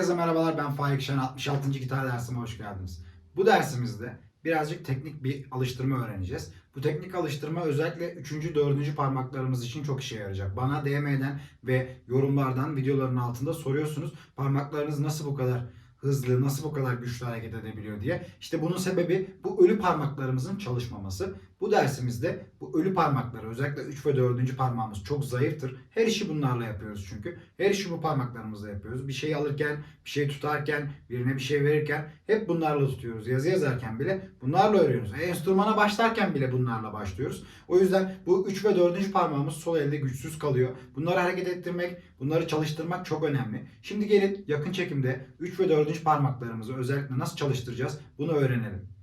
Herkese merhabalar ben Faik Şen 66. gitar dersime hoş geldiniz. Bu dersimizde birazcık teknik bir alıştırma öğreneceğiz. Bu teknik alıştırma özellikle 3. 4. parmaklarımız için çok işe yarayacak. Bana DM'den ve yorumlardan videoların altında soruyorsunuz. Parmaklarınız nasıl bu kadar hızlı, nasıl bu kadar güçlü hareket edebiliyor diye. İşte bunun sebebi bu ölü parmaklarımızın çalışmaması. Bu dersimizde bu ölü parmakları özellikle 3 ve 4. parmağımız çok zayıftır. Her işi bunlarla yapıyoruz çünkü. Her işi bu parmaklarımızla yapıyoruz. Bir şey alırken, bir şey tutarken, birine bir şey verirken hep bunlarla tutuyoruz. Yazı yazarken bile bunlarla öğreniyoruz. E, enstrümana başlarken bile bunlarla başlıyoruz. O yüzden bu 3 ve 4. parmağımız sol elde güçsüz kalıyor. Bunları hareket ettirmek, bunları çalıştırmak çok önemli. Şimdi gelin yakın çekimde 3 ve 4. parmaklarımızı özellikle nasıl çalıştıracağız bunu öğrenelim.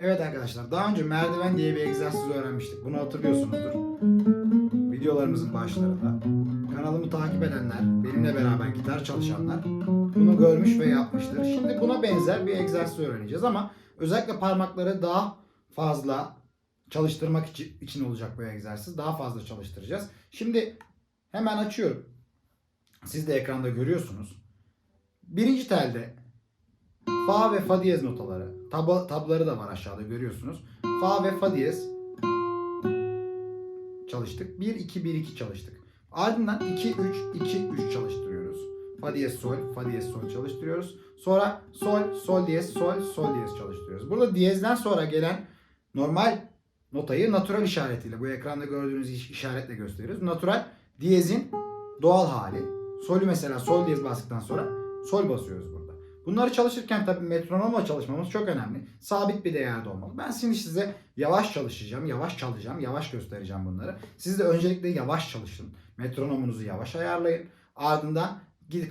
Evet arkadaşlar daha önce merdiven diye bir egzersiz öğrenmiştik. Bunu hatırlıyorsunuzdur. Videolarımızın başlarında. Kanalımı takip edenler, benimle beraber gitar çalışanlar bunu görmüş ve yapmıştır. Şimdi buna benzer bir egzersiz öğreneceğiz ama özellikle parmakları daha fazla çalıştırmak için, olacak bu egzersiz. Daha fazla çalıştıracağız. Şimdi hemen açıyorum. Siz de ekranda görüyorsunuz. Birinci telde Fa ve fa diyez notaları. Tab tabları da var aşağıda görüyorsunuz. Fa ve fa diyez çalıştık. 1 2 1 2 çalıştık. Ardından 2 3 2 3 çalıştırıyoruz. Fa diyez sol, fa diyez sol çalıştırıyoruz. Sonra sol, sol diyez, sol, sol diyez çalıştırıyoruz. Burada diyezden sonra gelen normal notayı natural işaretiyle bu ekranda gördüğünüz iş- işaretle gösteriyoruz. Natural diyezin doğal hali. Solü mesela sol diyez bastıktan sonra sol basıyoruz burada. Bunları çalışırken tabii metronomla çalışmamız çok önemli. Sabit bir değerde olmalı. Ben şimdi size yavaş çalışacağım, yavaş çalacağım, yavaş göstereceğim bunları. Siz de öncelikle yavaş çalışın. Metronomunuzu yavaş ayarlayın. Ardından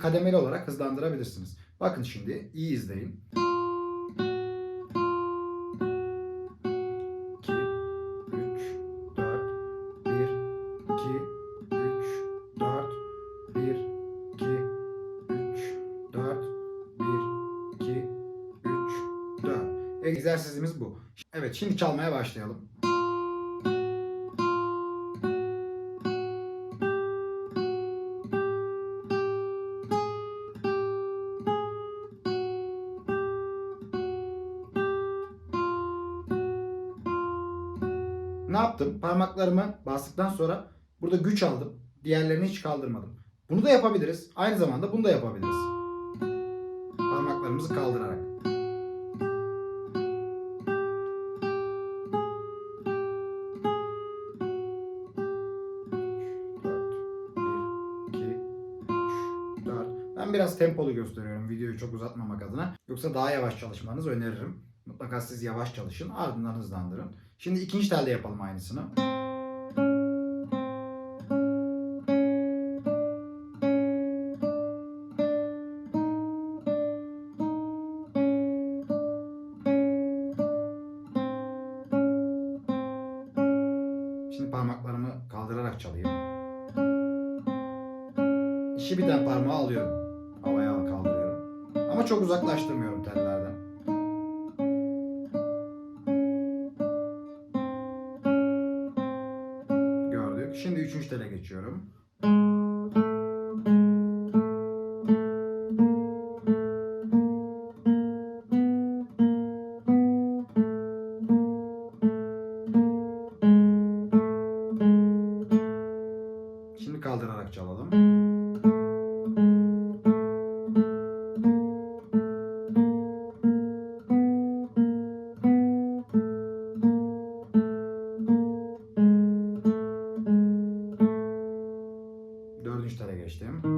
kademeli olarak hızlandırabilirsiniz. Bakın şimdi iyi izleyin. Evet şimdi çalmaya başlayalım. Ne yaptım? Parmaklarımı bastıktan sonra burada güç aldım. Diğerlerini hiç kaldırmadım. Bunu da yapabiliriz. Aynı zamanda bunu da yapabiliriz. Parmaklarımızı kaldırarak. Biraz tempolu gösteriyorum videoyu çok uzatmamak adına. Yoksa daha yavaş çalışmanızı öneririm. Mutlaka siz yavaş çalışın ardından hızlandırın. Şimdi ikinci telde yapalım aynısını. Şimdi parmaklarımı kaldırarak çalayım. İşi biten parmağı alıyorum. Ama çok uzaklaştırmıyorum tellerden. Gördük. Şimdi üçüncü tele geçiyorum. Geçtim.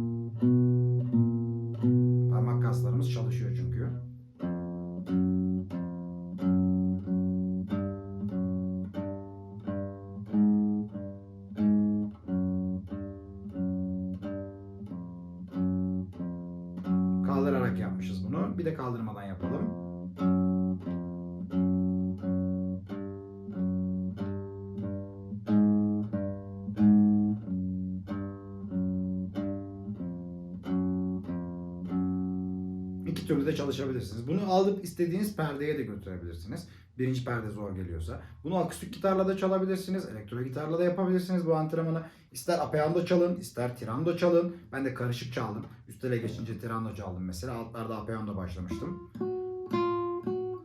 Bir de kaldırmadan yapalım. İki türlü de çalışabilirsiniz. Bunu alıp istediğiniz perdeye de götürebilirsiniz. Birinci perde zor geliyorsa. Bunu akustik gitarla da çalabilirsiniz. Elektro gitarla da yapabilirsiniz bu antrenmanı. İster apeando çalın, ister tirando çalın. Ben de karışık çaldım. Üstele geçince tirando çaldım mesela. Altlarda apeando başlamıştım.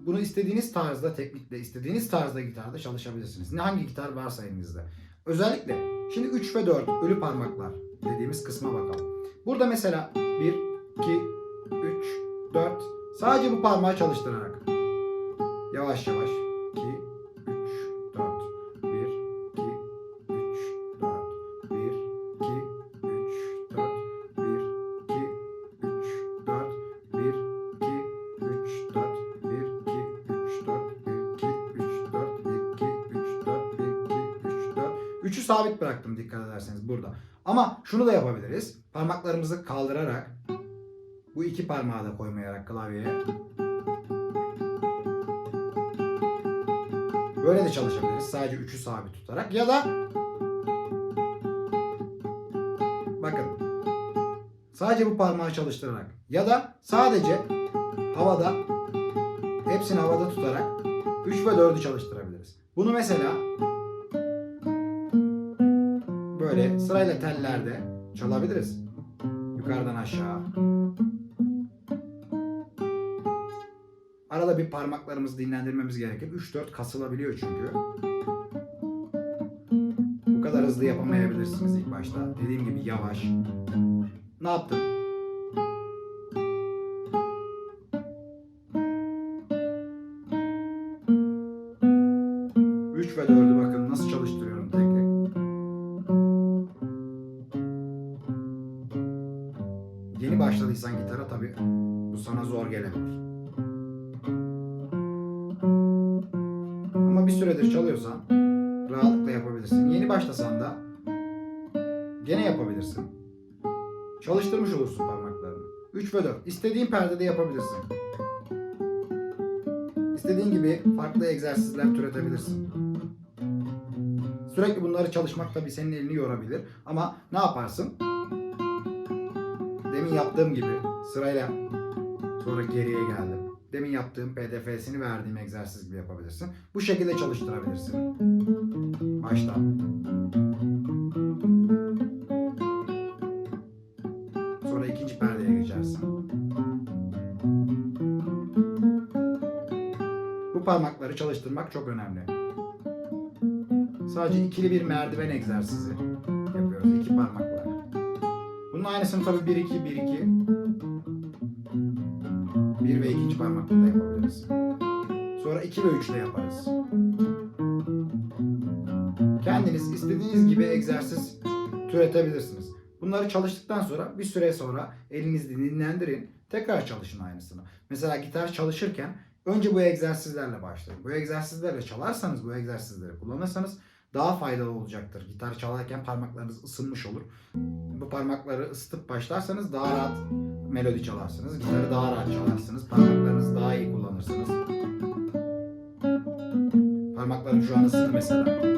Bunu istediğiniz tarzda, teknikle, istediğiniz tarzda gitarda çalışabilirsiniz. Ne hangi gitar varsa elinizde. Özellikle şimdi 3 ve 4 ölü parmaklar dediğimiz kısma bakalım. Burada mesela 1, 2, 3, 4 sadece bu parmağı çalıştırarak yavaş yavaş. 2, 3, 4 1, 2, 3, 4 1, 2, 3, 4 1, 2, 3, 4 1, 2, 3, 4 1, 2, 3, 4 1, 2, 3, 4 1, 2, 3, 4 1, 2, 3, 4 Üçü sabit bıraktım dikkat ederseniz burada. Ama şunu da yapabiliriz. Parmaklarımızı kaldırarak bu iki parmağı da koymayarak klavyeye Böyle de çalışabiliriz. Sadece üçü sabit tutarak. Ya da bakın sadece bu parmağı çalıştırarak ya da sadece havada hepsini havada tutarak 3 ve 4'ü çalıştırabiliriz. Bunu mesela böyle sırayla tellerde çalabiliriz. Yukarıdan aşağı. Arada bir parmaklarımızı dinlendirmemiz gerekir. 3-4 kasılabiliyor çünkü. Bu kadar hızlı yapamayabilirsiniz ilk başta. Dediğim gibi yavaş. Ne yaptım? Üç ve dördü bakın nasıl çalıştırıyorum tek tek. Yeni başladıysan gitara tabii bu sana zor gelebilir. Çalıyorsan rahatlıkla yapabilirsin. Yeni başlasan da gene yapabilirsin. Çalıştırmış olursun parmaklarını. 3 ve 4. İstediğin perdede yapabilirsin. İstediğin gibi farklı egzersizler türetebilirsin. Sürekli bunları çalışmak tabii senin elini yorabilir. Ama ne yaparsın? Demin yaptığım gibi sırayla sonra geriye geldim. Demin yaptığım PDF'sini verdiğim egzersiz gibi yapabilirsin. Bu şekilde çalıştırabilirsin. Başla. Sonra ikinci perdeye geçersin. Bu parmakları çalıştırmak çok önemli. Sadece ikili bir merdiven egzersizi yapıyoruz iki parmakla. Bunun aynısını tabii 1 2 1 2 1 ve ikinci parmakla da yapabiliriz. Sonra 2 ve 3 de yaparız. Kendiniz istediğiniz gibi egzersiz türetebilirsiniz. Bunları çalıştıktan sonra bir süre sonra elinizi dinlendirin. Tekrar çalışın aynısını. Mesela gitar çalışırken önce bu egzersizlerle başlayın. Bu egzersizlerle çalarsanız, bu egzersizleri kullanırsanız daha faydalı olacaktır. Gitar çalarken parmaklarınız ısınmış olur. Bu parmakları ısıtıp başlarsanız daha rahat melodi çalarsınız. Gitarı daha rahat çalarsınız. Parmaklarınızı daha iyi kullanırsınız. Parmaklarım şu an ısındı mesela.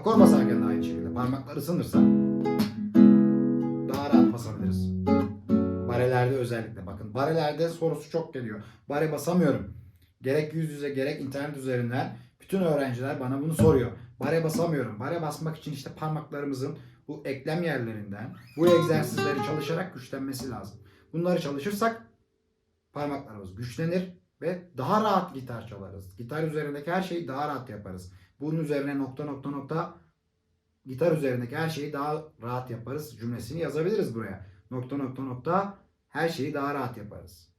Akor basarken de aynı şekilde. Parmaklar ısınırsa daha rahat basabiliriz. Barelerde özellikle bakın. Barelerde sorusu çok geliyor. Bare basamıyorum. Gerek yüz yüze gerek internet üzerinden bütün öğrenciler bana bunu soruyor. Bare basamıyorum. Bare basmak için işte parmaklarımızın bu eklem yerlerinden bu egzersizleri çalışarak güçlenmesi lazım. Bunları çalışırsak parmaklarımız güçlenir ve daha rahat gitar çalarız. Gitar üzerindeki her şeyi daha rahat yaparız. Bunun üzerine nokta nokta nokta gitar üzerindeki her şeyi daha rahat yaparız cümlesini yazabiliriz buraya. Nokta nokta nokta her şeyi daha rahat yaparız.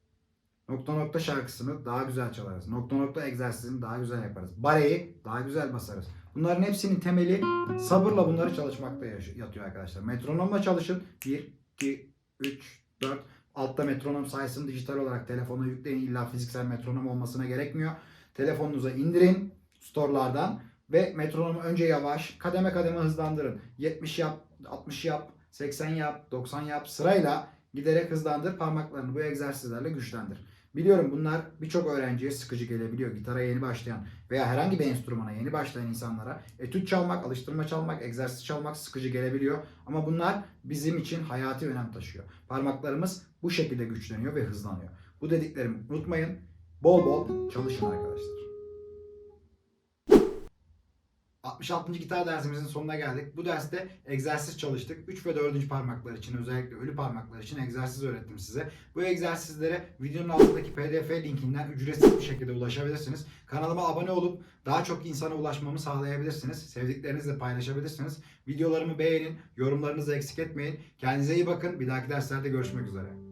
Nokta nokta şarkısını daha güzel çalarız. Nokta nokta egzersizini daha güzel yaparız. Bareyi daha güzel basarız. Bunların hepsinin temeli sabırla bunları çalışmakta yatıyor arkadaşlar. Metronomla çalışın. 1, 2, 3, 4. Altta metronom sayesinde dijital olarak telefona yükleyin. İlla fiziksel metronom olmasına gerekmiyor. Telefonunuza indirin storelardan ve metronomu önce yavaş, kademe kademe hızlandırın. 70 yap, 60 yap, 80 yap, 90 yap sırayla giderek hızlandır. Parmaklarını bu egzersizlerle güçlendir. Biliyorum bunlar birçok öğrenciye sıkıcı gelebiliyor. Gitara yeni başlayan veya herhangi bir enstrümana yeni başlayan insanlara etüt çalmak, alıştırma çalmak, egzersiz çalmak sıkıcı gelebiliyor. Ama bunlar bizim için hayati önem taşıyor. Parmaklarımız bu şekilde güçleniyor ve hızlanıyor. Bu dediklerimi unutmayın. Bol bol çalışın arkadaşlar. 66. gitar dersimizin sonuna geldik. Bu derste egzersiz çalıştık. 3 ve 4. parmaklar için özellikle ölü parmaklar için egzersiz öğrettim size. Bu egzersizlere videonun altındaki pdf linkinden ücretsiz bir şekilde ulaşabilirsiniz. Kanalıma abone olup daha çok insana ulaşmamı sağlayabilirsiniz. Sevdiklerinizle paylaşabilirsiniz. Videolarımı beğenin, yorumlarınızı eksik etmeyin. Kendinize iyi bakın. Bir dahaki derslerde görüşmek üzere.